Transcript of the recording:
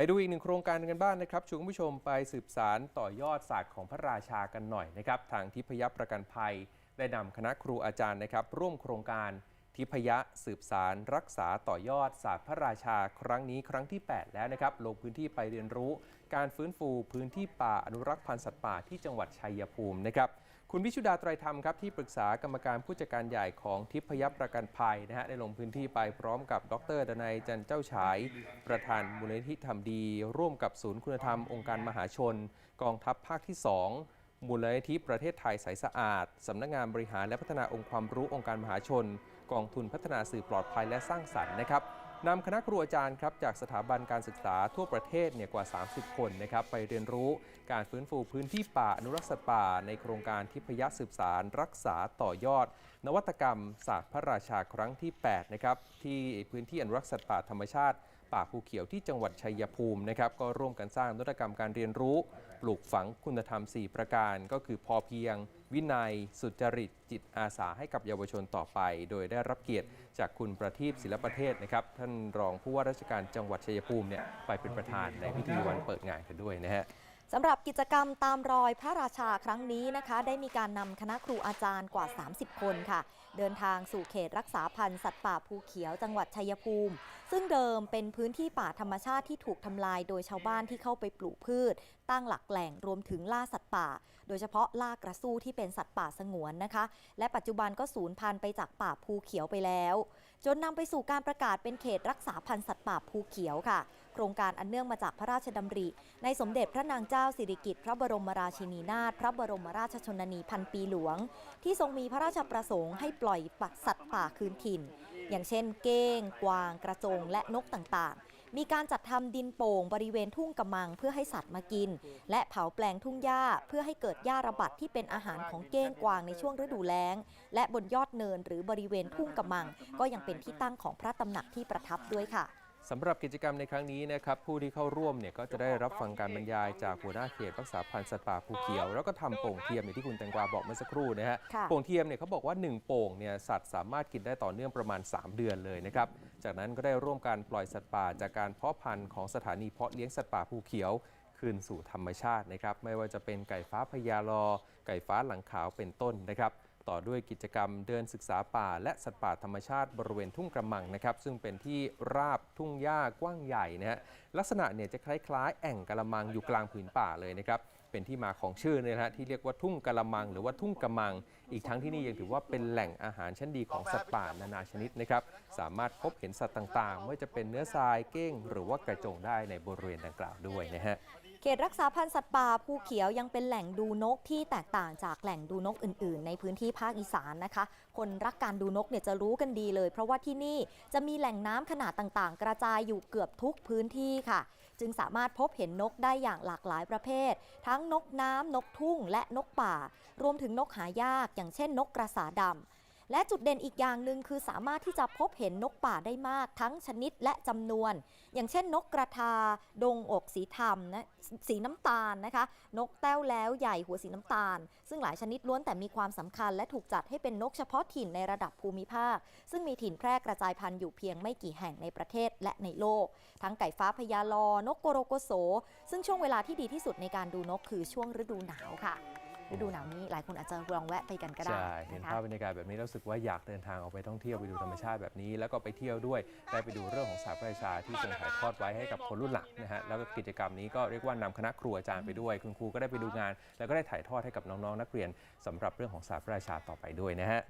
ไปดูอีกหนึ่งโครงการกันบ้างนะครับชวนคุณผู้ชมไปสืบสารต่อยอดศาสตร์ของพระราชากันหน่อยนะครับ ทางทิพยประกันภัย ได้นำคณะครูอาจารย์นะครับ ร่วมโครงการ ทิพยสืบสารรักษาต่อยอดศาสตร์พระราชาครั้งนี้ครั้งที่ 8 แล้วนะครับ ลงพื้นที่ไปเรียนรู้ การฟื้นฟูพื้นที่ป่าอนุรักษ์พันธุ์สัตว์ป่าที่จังหวัดชัยภูมินะครับคุณวิชุดาไตรธรรมครับที่ปรึกษากรรมการผู้จัดการใหญ่ของทิพยประกันภัยนะฮะได้ลงพื้นที่ไปพร้อมกับดรดนัยจันเจ้าฉาย ประธานมูลนิธิทำดี ร่วมกับศูนย์คุณธรรมองค์การมหาชน กองทัพภาคที่ 2 มูลนิธิประเทศไทยใสสะอาด สำนักงานบริหารและพัฒนาองค์ความรู้องค์การมหาชน กองทุนพัฒนาสื่อปลอดภัยและสร้างสรรค์นะครับนำคณะครูอาจารย์ครับจากสถาบันการศึกษาทั่วประเทศเนี่ยกว่า 30 คนนะครับไปเรียนรู้การฟื้นฟูพื้นที่ป่าอนุรักษ์สัตว์ป่า ในโครงการทิพยสืบสารรักษาต่อยอด นวัตกรรมศาสตร์พระราชาครั้งที่8นะครับที่พื้นที่อนุรักษ์สัตว์ป่าธรรมชาติ ป่าภูเขียวที่จังหวัดชัยภูมินะครับก็ร่วมกันสร้างนวัตกรรมการเรียนรู้ ปลูกฝังคุณธรรม 4 ประการ ก็คือพอเพียง วินัย สุจริต จิตอาสาให้กับเยาวชนต่อไป โดยได้รับเกียรติจากคุณประทีปศิลประเทศนะครับท่านรองผู้ว่าราชการจังหวัดชัยภูมิเนี่ยไปเป็นประธานในพิธีวันเปิดงานกันด้วยนะฮะ สำหรับกิจกรรมตามรอยพระราชาครั้งนี้นะคะ ได้มีการนำคณะครูอาจารย์กว่า 30 คนค่ะ เดินทางสู่เขตรักษาพันธุ์สัตว์ป่าภูเขียวจังหวัดชัยภูมิ ซึ่งเดิมเป็นพื้นที่ป่าธรรมชาติที่ถูกทำลายโดยชาวบ้านที่เข้าไปปลูกพืช ตั้งหลักแหล่งรวมถึงล่าสัตว์ป่า โดยเฉพาะล่ากระสู้ที่เป็นสัตว์ป่าสงวนนะคะ และปัจจุบันก็สูญพันธุ์ไปจากป่าภูเขียวไปแล้ว จนนำไปสู่การประกาศเป็นเขตรักษาพันธุ์สัตว์ป่าภูเขียวค่ะ ครงการอันเนื่องมาจากพระราชดำริ ในสมเด็จพระนางเจ้าสิริกิติ์พระบรมราชินีนาถพระบรมราชชนนีพันปีหลวง ที่ทรงมีพระราชประสงค์ให้ปล่อยปัดสัตว์ป่าคืนถิ่น อย่างเช่น เก้ง กวาง กระจง และนกต่างๆ มีการจัดทำดินโป่งบริเวณทุ่งกำมังเพื่อให้สัตว์มากิน และเผาแปลงทุ่งหญ้าเพื่อให้เกิดหญ้าระบัดที่เป็นอาหารของเก้งกวางในช่วงฤดูแล้ง และบนยอดเนินหรือบริเวณทุ่งกำมัง ก็ยังเป็นที่ตั้งของพระตำหนักที่ประทับด้วยค่ะ สำหรับกิจกรรมในครั้งนี้นะครับผู้ที่เข้าร่วมเนี่ยก็จะได้รับฟังการบรรยายจากหัวหน้าเขตรักษาพันธุ์สัตว์ป่าภูเขียว แล้วก็ทำโป่งเทียมอย่างที่คุณแตงกวาบอกเมื่อสักครู่นะฮะค่ะ โป่งเทียมเนี่ยเขาบอกว่า 1 โป่งเนี่ยสัตว์สามารถกินได้ต่อเนื่องประมาณ 3 เดือนเลยนะครับจากนั้นก็ได้ร่วมการปล่อยสัตว์ป่าจากการเพาะพันธุ์ของสถานีเพาะเลี้ยงสัตว์ป่าภูเขียว คืนสู่ธรรมชาตินะครับไม่ว่าจะเป็นไก่ฟ้าพญาลอ ไก่ฟ้าหลังขาวเป็นต้นนะครับ ต่อด้วยกิจกรรมเดินศึกษาป่า และสัตว์ป่าธรรมชาติบริเวณทุ่งกระมังนะครับ ซึ่งเป็นที่ราบทุ่งหญ้ากว้างใหญ่นะฮะลักษณะเนี่ยจะคล้ายๆ แอ่งกระมังอยู่กลางผืนป่าเลยนะครับ เป็นที่มาของชื่อเนี่ยนะฮะที่เรียกว่าทุ่งกระมัง หรือว่าทุ่งกระมัง อีกทั้งที่นี่ยังถือว่าเป็นแหล่งอาหารชั้นดีของสัตว์ป่านานาชนิดนะครับ สามารถพบเห็นสัตว์ต่างๆ ไม่ว่าจะเป็นเนื้อทรายเก้ง หรือว่ากระจงได้ในบริเวณดังกล่าวด้วยนะฮะเขตรักษาพันธุ์สัตว์ป่าภูเขียวยังเป็นแหล่งดูนกที่แตกต่างจากแหล่งดูนกอื่น ๆ ในพื้นที่ภาคอีสานนะคะ คนรักการดูนกเนี่ยจะรู้กันดีเลย เพราะว่าที่นี่จะมีแหล่งน้ำขนาดต่างๆ กระจายอยู่เกือบทุกพื้นที่ค่ะ จึงสามารถพบเห็นนกได้อย่างหลากหลายประเภท ทั้งนกน้ำนกทุ่ง และนกป่า รวมถึงนกหายาก อย่างเช่นนกกระสาดำ และจุดเด่นอีกอย่างหนึ่งคือสามารถที่จะพบเห็นนกป่าได้มากทั้งชนิดและจำนวน อย่างเช่นนกกระทา ดงอกสีธรรมนะสีน้ำตาลนะคะ นกแต้วแล้วใหญ่หัวสีน้ำตาล ซึ่งหลายชนิดล้วนแต่มีความสำคัญ และถูกจัดให้เป็นนกเฉพาะถิ่นในระดับภูมิภาค ซึ่งมีถิ่นแพร่กระจายพันธุ์อยู่เพียงไม่กี่แห่งในประเทศและในโลก ทั้งไก่ฟ้าพญาลอนกโกโรโกโส ซึ่งช่วงเวลาที่ดีที่สุดในการดูนกคือช่วงฤดูหนาวค่ะ ฤดูหนาวนี้หลายคนอาจจะลองแวะไปกันก็ได้ใช่เห็นนะคะ ภาพบรรยากาศแบบนี้แล้วรู้สึกว่าอยากเดินทางออกไปท่องเที่ยวไปดูธรรมชาติแบบนี้ แล้วก็ไปเที่ยวด้วยได้ไปดูเรื่องของศาสตร์พระราชาที่ทรงถ่ายทอดไว้ให้กับคนรุ่นหลังนะฮะแล้วก็กิจกรรมนี้ก็เรียกว่านำคณะครูอาจารย์ไปด้วย คุณครูก็ได้ไปดูงาน แล้วก็ได้ถ่ายทอดให้กับน้องๆนักเรียนสำหรับเรื่องของศาสตร์พระราชาต่อไปด้วยนะฮะ